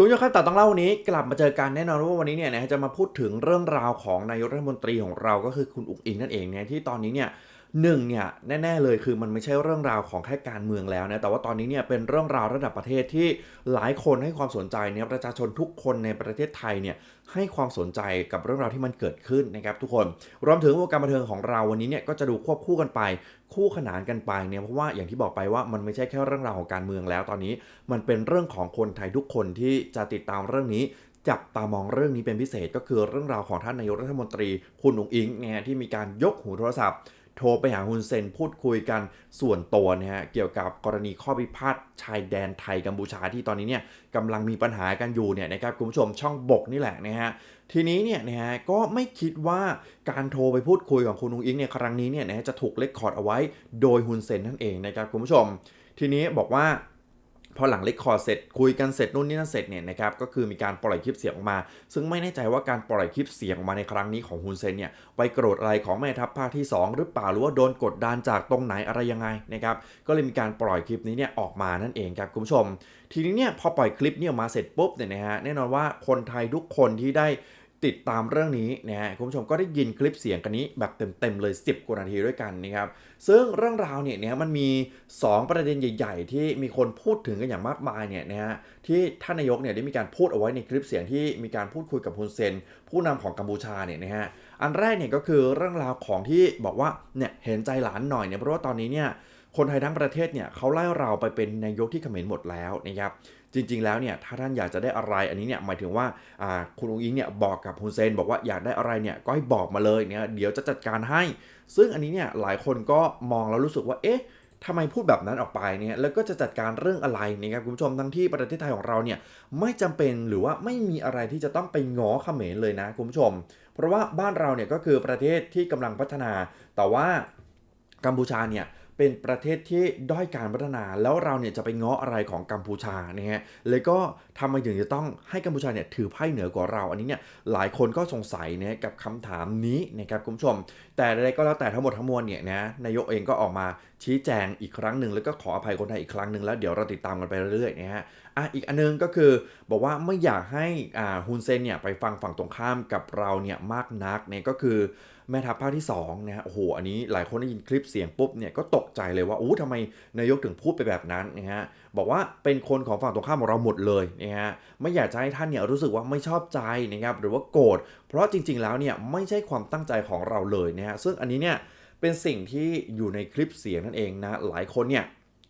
คุณผู้ชมครับแต่ต้องเล่าวันนี้กลับมาเจอกันแน่นอนว่าวันนี้เนี่ยนะจะมาพูดถึงเรื่องราวของนายกรัฐมนตรีของเราก็คือคุณอุกอิงนั่นเองเนี่ยที่ตอนนี้เนี่ย หนึ่งเนี่ยแน่ ๆ เลยคือมันไม่ใช่เรื่องราวของแค่การเมืองแล้วนะแต่ว่าตอนนี้เนี่ยเป็นเรื่องราวระดับประเทศที่หลายคนให้ความสนใจเนี่ยประชาชนทุกคนในประเทศไทยเนี่ยให้ความสนใจกับเรื่องราวที่มันเกิดขึ้นนะครับทุกคนรวมถึงวงการบันเทิงของเราวันนี้เนี่ยก็จะดูควบคู่กันไป คู่ขนานกันไปเนี่ยเพราะว่าอย่างที่บอกไปว่ามันไม่ใช่แค่เรื่องราวของการเมืองแล้วตอนนี้ มันเป็นเรื่องของคนไทยทุกคนที่จะติดตามเรื่องนี้จับตามองเรื่องนี้เป็นพิเศษก็คือเรื่องราวของท่านนายกรัฐมนตรีคุณอุงอิงเนี่ยที่มีการยกหูโทรศัพท์ โทรไปหาฮุนเซนพูดคุยกันส่วนตัวนะฮะเกี่ยวกับกรณีข้อพิพาทชายแดนไทยกัมพูชาที่ตอนนี้เนี่ยกำลังมีปัญหากันอยู่เนี่ยนะครับคุณผู้ชมช่องบกนี่แหละนะฮะทีนี้เนี่ยนะฮะก็ไม่คิดว่าการโทรไปพูดคุยของคุณอุงอิงเนี่ยครั้งนี้เนี่ยนะฮะจะถูกเลคคอร์ดเอาไว้โดยฮุนเซนนั่นเองนะครับคุณผู้ชม ทีนี้บอกว่า พอหลังเลคคอร์เสร็จคุยกันเสร็จนู่นนี่นั่นเสร็จเนี่ยนะครับก็คือมีการปล่อยคลิปเสียงออกมา ซึ่งไม่แน่ใจว่าการปล่อยคลิปเสียงออกมาในครั้งนี้ของฮุนเซนเนี่ยไปโกรธอะไรของแม่ทัพภาคที่ 2 หรือเปล่าหรือว่าโดนกดดันจากตรงไหนอะไรยังไงนะครับก็เลยมีการปล่อยคลิปนี้เนี่ยออกมานั่นเองครับคุณผู้ชม ทีนี้เนี่ยพอปล่อยคลิปนี้ออกมาเสร็จปุ๊บเนี่ยนะฮะแน่นอนว่าคนไทยทุกคนที่ได้ ติดตามเรื่องนี้นะฮะคุณผู้ชมก็ได้ยินคลิปเสียงกันนี้แบบเต็มๆเลย 10 กว่านาทีด้วยกันนะครับซึ่งเรื่องราวเนี่ยนะมันมี 2 ประเด็นใหญ่ ๆ ที่มีคนพูดถึงกันอย่างมากมายเนี่ยนะฮะที่ท่านนายกเนี่ยได้มีการพูดเอาไว้ในคลิปเสียงที่มีการพูดคุยกับฮุนเซน ผู้นำของกัมพูชาเนี่ยนะฮะอันแรกเนี่ยก็คือเรื่องราวของที่บอกว่าเนี่ยเห็นใจหลานหน่อยเนี่ยเพราะว่าตอนนี้เนี่ยคนไทยทั้งประเทศเนี่ยเขาไล่เราไปเป็นนายกที่เขมรหมดแล้วนะครับ จริง ๆ แล้วเนี่ยถ้าท่านอยากจะได้อะไรอันนี้เนี่ยหมายถึงว่าคุณองอิงเนี่ยบอกกับฮุนเซนบอกว่าอยากได้อะไรเนี่ยก็ให้บอกมาเลยเนี่ยเดี๋ยวจะจัดการให้ ซึ่งอันนี้เนี่ยหลายคนก็มองแล้วรู้สึกว่าเอ๊ะทำไมพูดแบบนั้นออกไปเนี่ยแล้วก็จะจัดการเรื่องอะไรนะครับคุณผู้ชมทั้งที่ประเทศไทยของเราเนี่ยไม่จำเป็นหรือว่าไม่มีอะไรที่จะต้องไปง้อเขมรเลยนะคุณผู้ชม เพราะว่าบ้านเราเนี่ยก็คือประเทศที่กำลังพัฒนา แต่ว่ากัมพูชาเนี่ย เป็นประเทศที่ด้อยการพัฒนา แล้วเราเนี่ยจะไปง้ออะไรของกัมพูชานะฮะเลยก็ทำไมถึงจะต้องให้กัมพูชาเนี่ยถือไพ่เหนือกว่าเรา อันนี้เนี่ยหลายคนก็สงสัยนะกับคำถามนี้นะครับคุณผู้ชม แต่ใดก็แล้วแต่ทั้งหมดทั้งมวลเนี่ยนะนายกเองก็ออกมาชี้แจงอีกครั้งหนึ่งแล้วก็ขออภัยคนไทยอีกครั้งหนึ่งแล้วเดี๋ยวเราติดตามกันไปเรื่อยๆนะฮะอะอีกอันนึงก็คือบอกว่าไม่อยากให้อ่าฮุนเซนเนี่ยไปฟังฝั่งตรงข้ามกับเราเนี่ยมากนักเนี่ยก็คือ แม่ทัพภาคที่2นะฮะโอ้โหอันนี้หลายคนได้ยินคลิปเสียงปุ๊บเนี่ยก็ตกใจเลยว่าอู้ทำไมนายกถึงพูดไปแบบนั้นนะฮะบอกว่าเป็นคนของฝั่งตรงข้ามของเราหมดเลยนะฮะไม่อยากจะให้ท่านเนี่ยรู้สึกว่าไม่ชอบใจนะครับหรือว่าโกรธเพราะจริง ๆแล้วเนี่ยไม่ใช่ความตั้งใจของเราเลยนะฮะซึ่งอันนี้เนี่ยเป็นสิ่งที่อยู่ในคลิปเสียงนั่นเองนะหลายคนเนี่ย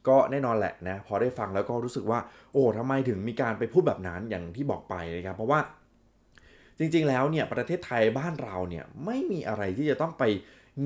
ก็แน่นอนแหละนะพอได้ฟังแล้วก็รู้สึกว่า โอ้ทำไมถึงมีการไปพูดแบบนั้นอย่างที่บอกไปนะครับเพราะว่า จริงๆแล้วเนี่ยประเทศไทยบ้านเราเนี่ยไม่มีอะไรที่จะต้องไป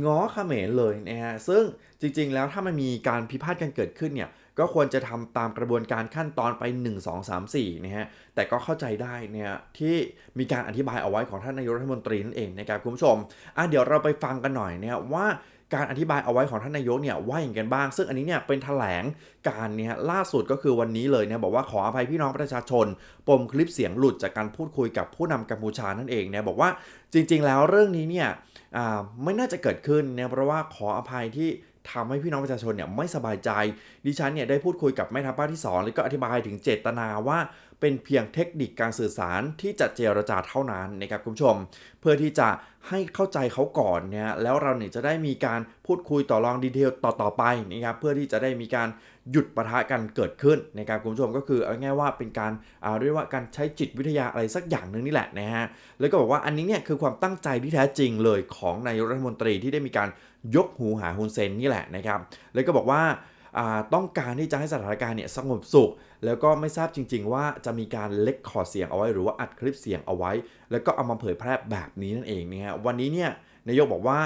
ง้อเขมรเลยนะฮะซึ่งจริงๆแล้วถ้ามันมีการพิพาทกันเกิดขึ้นเนี่ย ก็ควรจะทำตามกระบวนการขั้นตอนไป 1 2 3 4นะฮะแต่ก็เข้าใจได้เนี่ยที่มีการอธิบายเอาไว้ของท่านนายกรัฐมนตรีนั่นเองนะครับคุณผู้ชมอะเดี๋ยวเราไปฟังกันหน่อยเนี่ยว่าการอธิบายเอาไว้ของท่านนายกเนี่ยว่าอย่างกันบ้าง ซึ่งอันนี้เนี่ยเป็นแถลงการเนี่ยล่าสุดก็คือวันนี้เลยเนี่ยบอกว่าขออภัยพี่น้องประชาชน ปมคลิปเสียงหลุดจากการพูดคุยกับผู้นำกัมพูชานั่นเองเนี่ยบอกว่าจริง ๆ แล้วเรื่องนี้เนี่ยอ่าไม่น่าจะเกิดขึ้นเนี่ยเพราะว่าขออภัยที่ ทำให้พี่น้องประชาชนเนี่ยไม่สบายใจ ดิฉันเนี่ยได้พูดคุยกับแม่ทัพภาคที่ 2 แล้วก็อธิบายถึงเจตนาว่า เป็นเพียงเทคนิคการสื่อสารที่จะเจรจาเท่านั้นนะครับคุณผู้ชม เพื่อที่จะให้เข้าใจเขาก่อนเนี่ยแล้วเราเนี่ยจะได้มีการพูดคุยต่อรองดีเทลต่อๆไปนะครับเพื่อที่จะได้มีการหยุดปะทะกันเกิดขึ้นนะครับคุณผู้ชมก็คือเอาง่ายว่าเป็นการเอาเรียกว่าการใช้จิตวิทยาอะไรสักอย่างหนึ่งนี่แหละนะฮะแล้วก็บอกว่าอันนี้เนี่ยคือความตั้งใจที่แท้จริงเลยของนายกรัฐมนตรีที่ได้มีการยกหูหาฮุนเซนนี่แหละนะครับแล้วก็บอกว่า ต้องการที่จะให้สถานการณ์เนี่ยสงบสุข แล้วก็ไม่ทราบจริง ๆ ว่าจะมีการเล็กคอดเสียงเอาไว้หรือว่าอัดคลิปเสียงเอาไว้ แล้วก็เอามาเผยแพร่แบบนี้นั่นเองนะฮะวันนี้เนี่ยนายกบอกว่า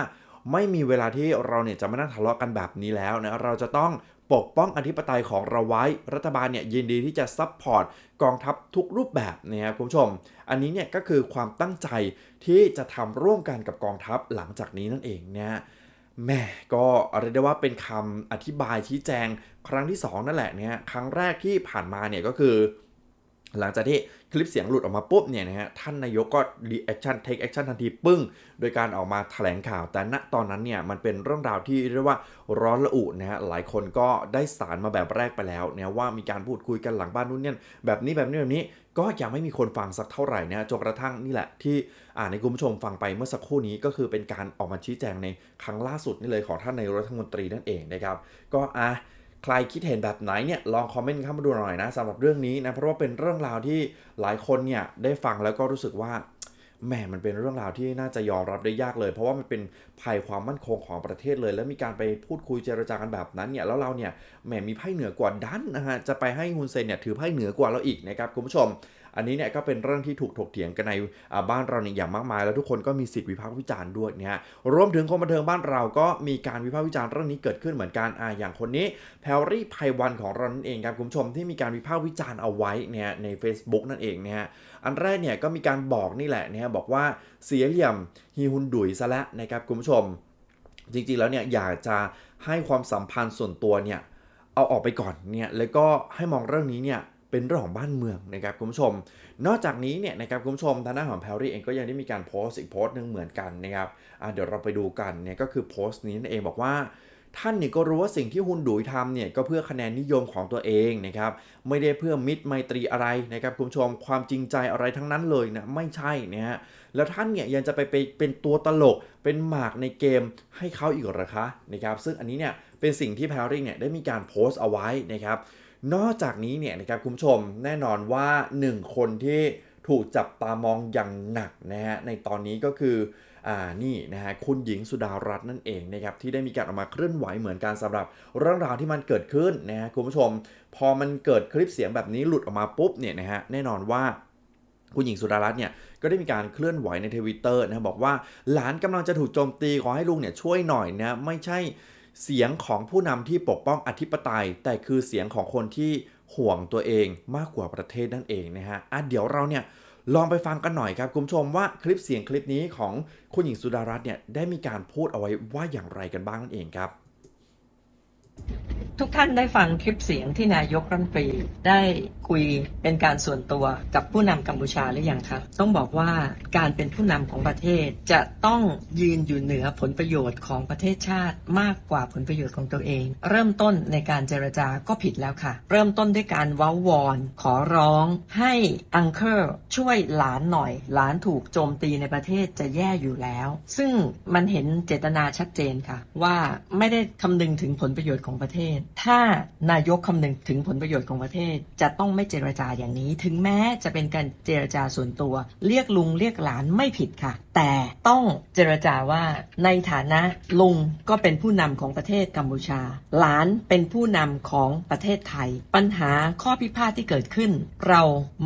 ไม่มีเวลาที่เราเนี่ยจะมานั่งทะเลาะกันแบบนี้แล้วนะเราจะต้องปกป้องอธิปไตยของเราไว้ รัฐบาลเนี่ยยินดีที่จะซัพพอร์ตกองทัพทุกรูปแบบนะครับคุณผู้ชม อันนี้เนี่ยก็คือความตั้งใจที่จะทำร่วมกันกับกองทัพหลังจากนี้นั่นเองนะฮะ แม่ก็เรียกได้ว่าเป็นคำอธิบายชี้แจงครั้งที่ 2 นั่นแหละเนี่ยครั้งแรกที่ผ่านมาเนี่ยก็คือ หลังจากที่ ลิปเสียงหลุดออกมาปุ๊บเนี่ยนะฮะท่านนายกก็รีแอคชั่นเทคแอคชั่นทันทีปึ้ง โดยการออกมาแถลงข่าว แต่ณตอนนั้นเนี่ยมันเป็นเรื่องราวที่เรียกว่าร้อนระอุนะฮะหลายคนก็ได้สารมาแบบแรกไปแล้วเนี่ยว่ามีการพูดคุยกันหลังบ้านนู่นเนี่ยแบบนี้แบบนี้แบบนี้ก็ยังไม่มีคนฟังสักเท่าไหร่นะฮะจนกระทั่งนี่แหละที่อ่านในคุณผู้ชมฟังไปเมื่อสักครู่นี้ก็คือเป็นการออกมาชี้แจงในครั้งล่าสุดนี่เลยของท่านนายกรัฐมนตรีนั่นเองนะครับก็อะ ใครคิดเห็นแบบไหนเนี่ยลองคอมเมนต์เข้ามาดูหน่อยนะสำหรับเรื่องนี้นะเพราะว่าเป็นเรื่องราวที่หลายคนเนี่ยได้ฟังแล้วก็รู้สึกว่าแหมมันเป็นเรื่องราวที่น่าจะยอมรับได้ยากเลย เพราะว่ามันเป็นภัยความมั่นคงของประเทศเลย แล้วมีการไปพูดคุยเจรจากันแบบนั้นเนี่ยแล้วเราเนี่ยแหมมีไพ่เหนือกว่าดันนะฮะจะไปให้ฮุนเซนเนี่ยถือไพ่เหนือกว่าเราอีกนะครับคุณผู้ชม อันนี้เนี่ยก็เป็นเรื่องที่ถูกถกเถียงกันในบ้านเราเนี่ยอย่างมากมาย แล้วทุกคนก็มีสิทธิ์วิพากษ์วิจารณ์ด้วยเนี่ยรวมถึงคนบันเทิงบ้านเราก็มีการวิพากษ์วิจารณ์เรื่องนี้เกิดขึ้นเหมือนกันอ่าอย่างคนนี้แพรรี่ไพวันของเรานั่นเองครับคุณผู้ชมที่มีการวิพากษ์วิจารณ์เอาไว้เนี่ยใน Facebook นั่นเองเนี่ยอันแรกเนี่ยก็มีการบอกนี่แหละเนี่ยบอกว่าเสียเหลี่ยมฮีฮุนดุยซะแล้วนะครับคุณผู้ชม จริงๆแล้วเนี่ยอยากจะให้ความสัมพันธ์ส่วนตัวเนี่ยเอาออกไปก่อนเนี่ยแล้วก็ให้มองเรื่องนี้เนี่ย เป็นเรื่องของบ้านเมืองนะครับคุณผู้ชม นอกจากนี้เนี่ยนะครับคุณผู้ชมทางด้านของแพรรี่เองก็ยังได้มีการโพสต์อีกโพสต์หนึ่งเหมือนกันนะครับเดี๋ยวเราไปดูกันเนี่ยก็คือโพสต์นี้นั่นเองบอกว่าท่านเนี่ยก็รู้ว่าสิ่งที่ฮุนดุยทำเนี่ยก็เพื่อคะแนนนิยมของตัวเองนะครับไม่ได้เพื่อมิตรไมตรีอะไรนะครับคุณผู้ชมความจริงใจอะไรทั้งนั้นเลยนะไม่ใช่นะฮะแล้วท่านเนี่ยยังจะไปเป็นตัวตลกเป็นหมากในเกมให้เขาอีกหรอคะนะครับซึ่งอันนี้เนี่ยเป็นสิ่งที่แพรรี่เนี่ยได้มีการโพสต์เอาไว้นะครับ นอกจากนี้เนี่ยนะครับคุณผู้ชมแน่นอนว่าหนึ่งคนที่ถูกจับตามองอย่างหนักนะฮะในตอนนี้ก็คืออ่านี่นะฮะคุณหญิงสุดารัตน์นั่นเองนะครับที่ได้มีการออกมาเคลื่อนไหวเหมือนกันสำหรับเรื่องราวที่มันเกิดขึ้นนะฮะคุณผู้ชม พอมันเกิดคลิปเสียงแบบนี้หลุดออกมาปุ๊บเนี่ยนะฮะแน่นอนว่าคุณหญิงสุดารัตน์เนี่ยก็ได้มีการเคลื่อนไหวในทวิตเตอร์นะบอกว่าหลานกำลังจะถูกโจมตีขอให้ลุงเนี่ยช่วยหน่อยนะไม่ใช่ เสียงของผู้นำที่ปกป้องอธิปไตย แต่คือเสียงของคนที่ห่วงตัวเองมากกว่าประเทศนั่นเองนะฮะอะเดี๋ยวเราเนี่ยลองไปฟังกันหน่อยครับคุณผู้ชมว่าคลิปเสียงคลิปนี้ของคุณหญิงสุดารัตน์เนี่ยได้มีการพูดเอาไว้ว่าอย่างไรกันบ้างนั่นเองครับ ทุกท่านได้ฟังคลิปเสียงที่นายกรัฐมนตรีได้คุยเป็นการส่วนตัวกับผู้นำกัมพูชาหรือยังคะต้องบอกว่าการเป็นผู้นำของประเทศจะต้องยืนอยู่เหนือผลประโยชน์ของประเทศชาติมากกว่าผลประโยชน์ของตัวเอง เริ่มต้นในการเจรจาก็ผิดแล้วค่ะ เริ่มต้นด้วยการเว้าวอนขอร้อง ให้อังเคิลช่วยหลานหน่อย หลานถูกโจมตีในประเทศจะแย่อยู่แล้ว ซึ่งมันเห็นเจตนาชัดเจนค่ะ ว่าไม่ได้คำนึงถึงผลประโยชน์ของประเทศ ถ้านายกคำนึงถึงผลประโยชน์ของประเทศจะต้องไม่เจรจาอย่างนี้ ถึงแม้จะเป็นการเจรจาส่วนตัว เรียกลุงเรียกหลานไม่ผิดค่ะ แต่ต้องเจรจาว่าในฐานะลุงก็เป็นผู้นำของประเทศกัมพูชา หลานเป็นผู้นำของประเทศไทย ปัญหาข้อพิพาทที่เกิดขึ้น เรา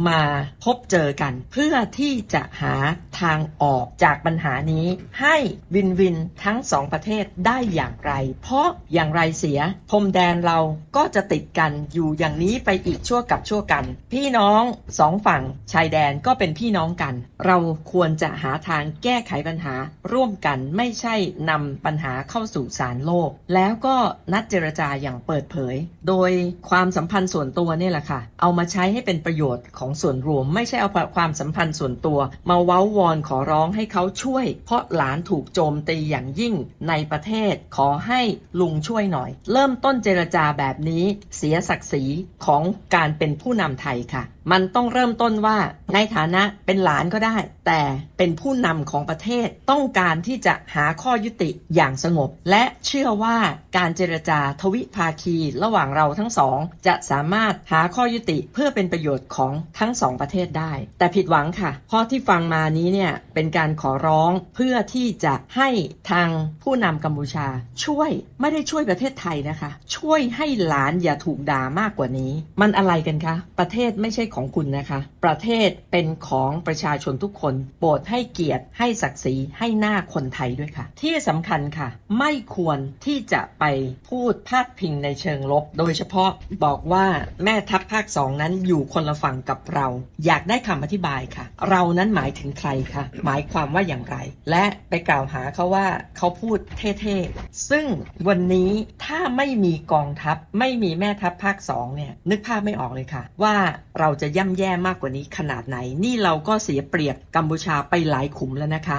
มาพบเจอกัน เพื่อที่จะหาทางออกจากปัญหานี้ ให้วินวินทั้งสองประเทศได้อย่างไร เพราะอย่างไรเสียพรมแดนเราก็จะติดกันอยู่อย่างนี้ไปอีกชั่วกับชั่วกัน พี่น้องสองฝั่งชายแดนก็เป็นพี่น้องกัน เราควรจะหาทางแก้ไขปัญหาร่วมกันไม่ใช่นำปัญหาเข้าสู่ศาลโลก แล้วก็นัดเจรจาอย่างเปิดเผย โดยความสัมพันธ์ส่วนตัวเนี่ยแหละค่ะ เอามาใช้ให้เป็นประโยชน์ของส่วนรวม ไม่ใช่เอาความสัมพันธ์ส่วนตัว มาเว้าวอนขอร้องให้เขาช่วย เพราะหลานถูกโจมตีอย่างยิ่งในประเทศขอให้ลุงช่วยหน่อย เริ่มต้นเจรจาแบบนี้เสียศักดิ์ศรีของการเป็นผู้นำไทยค่ะมันต้องเริ่มต้นว่าในฐานะเป็นหลานก็ได้ แต่เป็นผู้นำของประเทศต้องการที่จะหาข้อยุติอย่างสงบ และเชื่อว่าการเจรจาทวิภาคีระหว่างเราทั้งสอง จะสามารถหาข้อยุติเพื่อเป็นประโยชน์ของทั้งสองประเทศได้ แต่ผิดหวังค่ะเพราะที่ฟังมานี้เนี่ยเป็นการขอร้องเพื่อที่จะให้ทางผู้นำกัมพูชา ช่วยไม่ได้ช่วยประเทศไทยนะคะ ช่วยให้หลานอย่าถูกด่ามากกว่านี้ มันอะไรกันคะประเทศไม่ใช่ของคุณนะคะ ประเทศเป็นของประชาชนทุกคน โปรดให้เกียรติ ให้ศักดิ์ศรี ให้หน้าคนไทยด้วยค่ะ ที่สำคัญค่ะ ไม่ควรที่จะไปพูดพาดพิงในเชิงลบ โดยเฉพาะบอกว่าแม่ทัพภาคสองนั้นอยู่คนละฝั่งกับเรา อยากได้คำอธิบายค่ะ เรานั้นหมายถึงใครคะหมายความว่าอย่างไร และไปกล่าวหาเขาว่าเขาพูดเท่ๆ ซึ่งวันนี้ถ้าไม่มีกองทัพ ไม่มีแม่ทัพภาคสองเนี่ยนึกภาพไม่ออกเลยค่ะ ว่าเราจะย่ำแย่มากกว่านี้ขนาดไหน นี่เราก็เสียเปรียบกัมพูชาไปหลายขุมแล้วนะคะ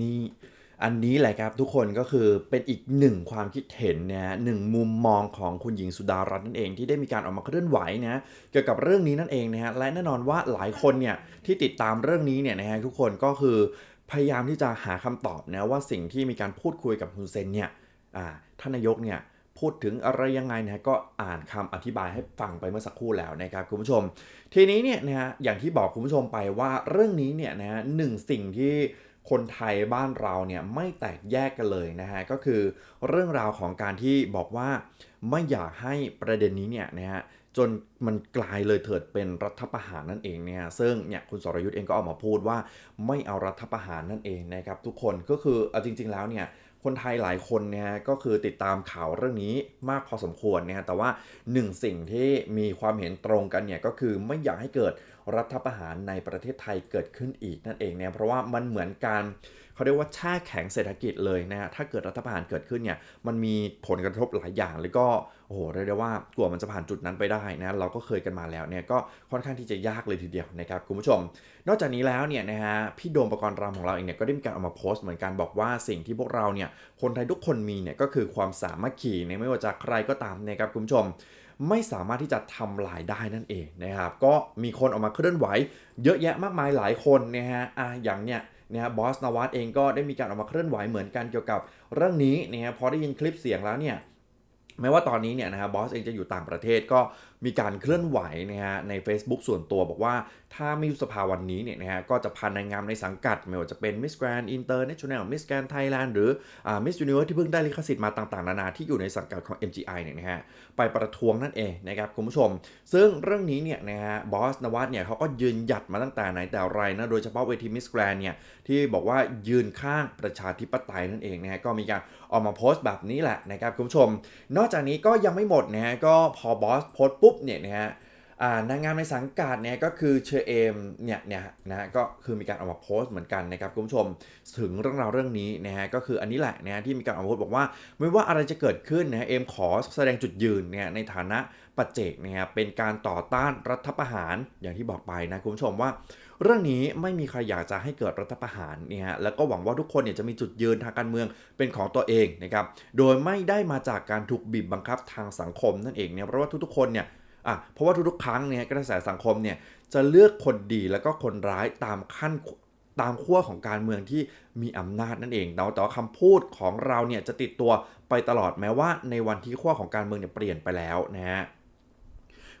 นี่อันนี้แหละครับทุกคนก็คือเป็นอีกหนึ่งความคิดเห็นนะหนึ่งมุมมองของคุณหญิงสุดารัตน์นั่นเองที่ได้มีการออกมาเคลื่อนไหวนะเกี่ยวกับเรื่องนี้นั่นเองนะฮะและแน่นอนว่าหลายคนเนี่ยที่ติดตามเรื่องนี้เนี่ยนะฮะทุกคนก็คือพยายามที่จะหาคำตอบนะว่าสิ่งที่มีการพูดคุยกับฮุนเซนเนี่ยท่านนายกเนี่ย พูดถึงอะไรยังไงนะก็อ่านคำอธิบายให้ฟังไปเมื่อสักครู่แล้วนะครับคุณผู้ชม ทีนี้เนี่ยนะฮะอย่างที่บอกคุณผู้ชมไปว่าเรื่องนี้เนี่ยนะฮะหนึ่งสิ่งที่คนไทยบ้านเราเนี่ยไม่แตกแยกกันเลยนะฮะก็คือเรื่องราวของการที่บอกว่าไม่อยากให้ประเด็นนี้เนี่ยนะฮะจนมันกลายเลยเถิดเป็นรัฐประหารนั่นเองเนี่ยซึ่งเนี่ยคุณสรยุทธ์เองก็ออกมาพูดว่าไม่เอารัฐประหารนั่นเองนะครับทุกคนก็คือเอาจริง ๆแล้วเนี่ย คนไทยหลายคนเนี่ยก็คือติดตามข่าวเรื่องนี้มากพอสมควรเนี่ยแต่ว่าหนึ่งสิ่งที่มีความเห็นตรงกันเนี่ยก็คือไม่อยากให้เกิดรัฐประหารในประเทศไทยเกิดขึ้นอีกนั่นเองเนี่ยเพราะว่ามันเหมือนการ เขาเรียกว่าแช่แข็งเศรษฐกิจเลยนะฮะถ้าเกิดรัฐประหารเกิดขึ้นเนี่ยมันมีผลกระทบหลายอย่าง แล้วก็โอ้โหเรียกได้ว่ากลัวมันจะผ่านจุดนั้นไปได้นะเราก็เคยกันมาแล้วเนี่ยก็ค่อนข้างที่จะยากเลยทีเดียวนะครับคุณผู้ชม นอกจากนี้แล้วเนี่ยนะฮะพี่โดมประกรณ์รำของเราเองเนี่ยก็ได้มีการเอามาโพสต์เหมือนกันบอกว่าสิ่งที่พวกเราเนี่ยคนไทยทุกคนมีเนี่ยก็คือความสามัคคีเนี่ไม่ว่าจะใครก็ตามนะครับคุณผู้ชมไม่สามารถที่จะทำลายได้นั่นเองนะครับ ก็มีคนออกมาเคลื่อนไหว เยอะแยะมากมายหลายคนนะฮะอะอย่างเนี้ย นะฮะบอสนวัตเองก็ได้มีการออกมาเคลื่อนไหวเหมือนกันเกี่ยวกับเรื่องนี้นะฮะพอได้ยินคลิปเสียงแล้วเนี่ยแม้ว่าตอนนี้เนี่ยนะฮะบอสเองจะอยู่ต่างประเทศก็ มีการเคลื่อนไหวนะฮะใน Facebook ส่วนตัวบอกว่าถ้าไม่ยุบสภาวันนี้เนี่ยนะฮะก็จะพานนางงามในสังกัด ไม่ว่าจะเป็น Miss Grand International Miss Grand Thailand หรืออ่า Miss Universe ที่เพิ่งได้ลิขสิทธิ์มาต่างๆ นานาที่อยู่ในสังกัดของ MGI เนี่ยนะฮะไปประท้วงนั่นเองนะครับคุณผู้ชม ซึ่งเรื่องนี้เนี่ยนะฮะบอสนวัตเนี่ยเขาก็ยืนหยัดมาตั้งแต่ไหนแต่ไรนะโดยเฉพาะเวที Miss Grand เนี่ยที่บอกว่ายืนข้างประชาธิปไตยนั่นเองนะฮะก็มีการออกมาโพสต์แบบนี้แหละนะครับคุณผู้ชม นอกจากนี้ก็ยังไม่หมดนะฮะก็พอบอสโพสต์ปุ๊บเนี่ยนะฮะอ่านางงามในสังกัดเนี่ยก็คือเชอเอมเนี่ยเนี่ยนะฮะก็คือมีการออกมาโพสต์เหมือนกันนะครับคุณผู้ชมถึงเรื่องราวเรื่องนี้นะฮะก็คืออันนี้แหละนะฮะที่มีการออกมาโพสต์บอกว่า ไม่ว่าอะไรจะเกิดขึ้นนะฮะเอมขอแสดงจุดยืนเนี่ยในฐานะปัจเจกนะฮะเป็นการต่อต้านรัฐประหารอย่างที่บอกไปนะคุณผู้ชมว่า เรื่องนี้ไม่มีใครอยากจะให้เกิดรัฐประหารเนี่ยฮะแล้วก็หวังว่าทุกคนเนี่ยจะมีจุดยืนทางการเมืองเป็นของตัวเองนะครับโดยไม่ได้มาจากการถูกบีบบังคับทางสังคมนั่นเองเนี่ยเพราะว่าทุกๆคนเนี่ย อะเพราะว่าทุกๆครั้งเนี่ยกระแสสังคมเนี่ยจะเลือกคนดีแล้วก็คนร้ายตามขั้นตามขั้วของการเมืองที่มีอำนาจนั่นเองแต่ว่าแต่ว่าคำพูดของเราเนี่ยจะติดตัวไปตลอดแม้ว่า ในวันที่ขั้วของการเมืองเนี่ยเปลี่ยนไปแล้วนะฮะ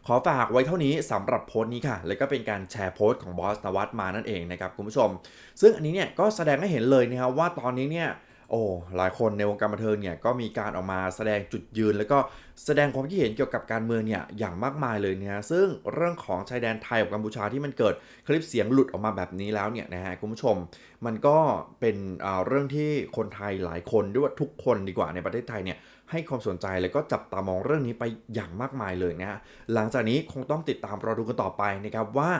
ขอฝากไว้เท่านี้สำหรับโพสต์นี้ค่ะ แล้วก็เป็นการแชร์โพสต์ของบอสนวัตมานั่นเองนะครับคุณผู้ชม ซึ่งอันนี้เนี่ยก็แสดงให้เห็นเลยนะครับว่าตอนนี้เนี่ย โอ้หลายคนในวงการบันเทิงเนี่ยก็มีการออกมาแสดงจุดยืน แล้วก็แสดงความคิดเห็นเกี่ยวกับการเมืองเนี่ยอย่างมากมายเลยเนี่ยซึ่งเรื่องของชายแดนไทยกับกัมพูชาที่มันเกิดคลิปเสียงหลุดออกมาแบบนี้แล้วเนี่ยนะฮะคุณผู้ชม มันก็เป็นเรื่องที่คนไทยหลายคนด้วยว่าทุกคนดีกว่าในประเทศไทยเนี่ยให้ความสนใจแล้วก็จับตามองเรื่องนี้ไปอย่างมากมายเลยนะฮะหลังจากนี้คงต้องติดตามรอดูกันต่อไปนะครับว่า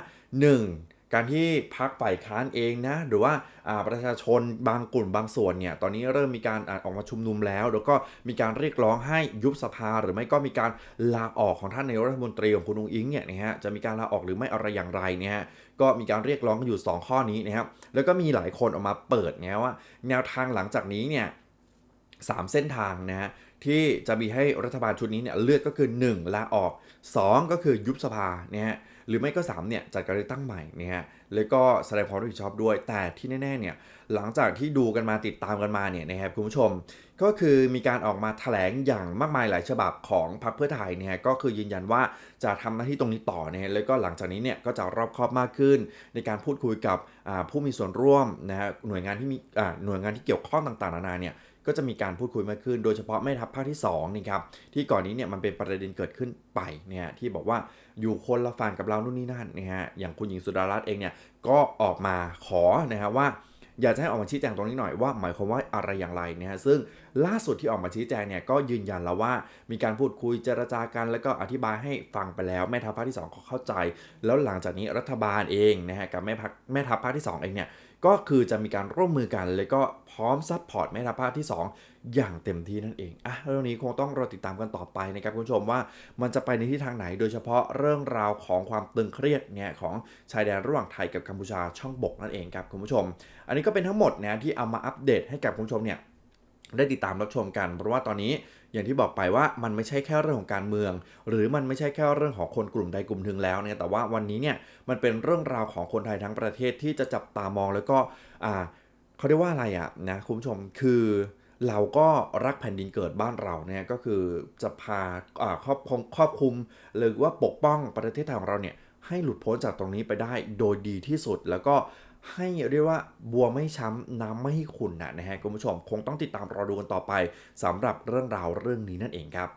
1. การที่พักฝ่ายค้านเองนะหรือว่าาประชาชนบางกลุ่มบางส่วนเนี่ยตอนนี้เริ่มมีการอาออกมาชุมนุมแล้ว แล้วก็มีการเรียกร้องให้ยุบสภา หรือไม่ก็มีการลาออกของท่านนายกรัฐมนตรีของคุณอุงอิงเนี่ยนะฮะจะมีการลาออกหรือไม่อะไรอย่างไรเนี่ยก็มีการเรียกร้องกันอยู่ 2 ข้อนี้นะครับแล้วก็มีหลายคนออกมาเปิดนะว่าแนวทางหลังจากนี้เนี่ยสามเส้นทางนะฮะที่จะมีให้รัฐบาลชุดนี้เนี่ยเลือกก็คือ 1 ลาออก 2 ก็คือยุบสภาเนี่ย หรือไม่ก็ 3 เนี่ย จัดการเลือกตั้งใหม่เนี่ยแล้วก็แสดงความรับผิดชอบด้วย แต่ที่แน่ๆเนี่ยหลังจากที่ดูกันมาติดตามกันมาเนี่ยนะครับคุณผู้ชม ก็คือมีการออกมาแถลงอย่างมากมายหลายฉบับของพรรคเพื่อไทยเนี่ยก็คือยืนยันว่าจะทำหน้าที่ตรงนี้ต่อเนี่ยแล้วก็หลังจากนี้เนี่ยก็จะรอบคอบมากขึ้น ในการพูดคุยกับผู้มีส่วนร่วมนะฮะหน่วยงานที่มีหน่วยงานที่เกี่ยวข้องต่างๆนานาเนี่ย ก็จะมีการพูดคุยมากขึ้น โดยเฉพาะแม่ทัพภาคที่2นี่ครับที่ก่อนนี้เนี่ยมันเป็นประเด็นเกิดขึ้นไปเนี่ยที่บอกว่าอยู่คนละฝั่งกับเรานู่นนี่นั่นนะฮะอย่างคุณหญิงสุดารัตน์เองเนี่ยก็ออกมาขอนะฮะว่าอยากจะให้ออกมาชี้แจงตรงนี้หน่อยว่าหมายความว่าอะไรอย่างไรนะฮะซึ่งล่าสุดที่ออกมาชี้แจงเนี่ยก็ยืนยันแล้วว่ามีการพูดคุยเจรจากัน แล้วก็อธิบายให้ฟังไปแล้วแม่ทัพภาคที่2ก็เข้าใจ แล้วหลังจากนี้รัฐบาลเองนะฮะกับแม่พักแม่ทัพภาคที่ 2 เองเนี่ย ก็คือจะมีการร่วมมือกัน แล้วก็พร้อมซัพพอร์ตแม่ทัพภาคที่ 2 อย่างเต็มที่นั่นเองอะเรื่องนี้คงต้องรอติดตามกันต่อไปนะครับคุณผู้ชมว่ามันจะไปในทิศทางไหน โดยเฉพาะเรื่องราวของความตึงเครียดเนี่ยของชายแดนระหว่างไทยกับกัมพูชาช่องบกนั่นเองครับคุณผู้ชม อันนี้ก็เป็นทั้งหมดนะที่เอามาอัปเดตให้กับคุณผู้ชมเนี่ยได้ติดตามรับชมกันเพราะว่าตอนนี้ อย่างที่บอกไปว่ามันไม่ใช่แค่เรื่องของการเมือง หรือมันไม่ใช่แค่เรื่องของคนกลุ่มใดกลุ่มหนึ่งแล้วเนี่ยแต่ว่าวันนี้เนี่ยมันเป็นเรื่องราวของคนไทยทั้งประเทศที่จะจับตามองแล้วก็อ่าเขาเรียกว่าอะไรอะนะคุณผู้ชมคือเราก็รักแผ่นดินเกิดบ้านเราเนี่ยก็คือจะพาอ่าครอบครองครอบคุม หรือว่าปกป้องประเทศไทยของเราเนี่ยให้หลุดพ้นจากตรงนี้ไปได้โดยดีที่สุด แล้วก็ ให้เรียกว่าบัวไม่ช้ำน้ำไม่ขุ่นนะนะฮะคุณผู้ชม คงต้องติดตามรอดูกันต่อไปสำหรับเรื่องราวเรื่องนี้นั่นเองครับ